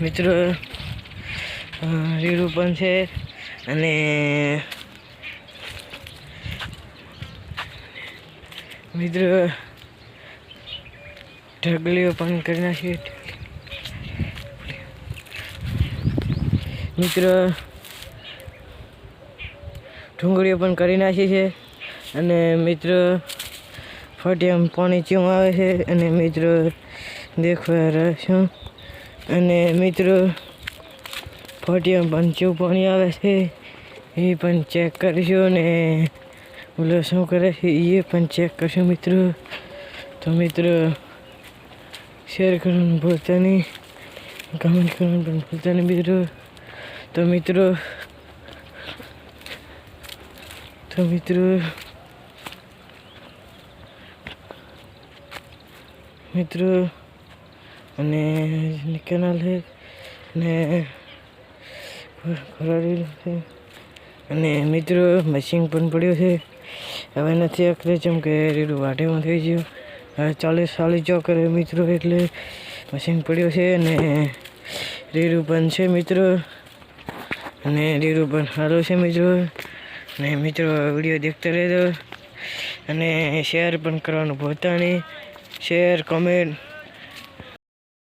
મિત્રો રીડું પણ છે અને મિત્રો, ઢગલીઓ પણ કરી નાખી મિત્રો, ઢુંગળીઓ પણ કરી નાખી છે અને મિત્રો ફટિયામાં પાણી ચેવું આવે છે અને મિત્રો, દેખવા રહ્યા છું. અને મિત્રો, ફટિયામાં પણ પાણી આવે છે એ પણ ચેક કરીશું અને ઓલો શું કરે છે એ પણ ચેક કરશું મિત્રો. તો મિત્રો શેર કરવાનું ભૂલતા નહીં. કમેન્ટ કરવાનું પણ ભૂલતા નહીં મિત્રો. તો મિત્રો તો મિત્રો મિત્રો અને કેનાલ છે અને ખરાડી છે. અને મિત્રો મશીન પણ પડ્યું છે. હવે નથી આખરે, જેમ કે રીડું વાટેમાં થઈ ગયું. હવે ચાલીસ ચાલીસ જો કરે મિત્રો, એટલે મશીન પડ્યું છે અને રીડું પણ છે મિત્રો. અને રીડું પણ સારું છે મિત્રો. અને મિત્રો, વીડિયો દેખતા રહેજો. અને શેર પણ કરવાનું ભૂલતા શેર કમેન્ટ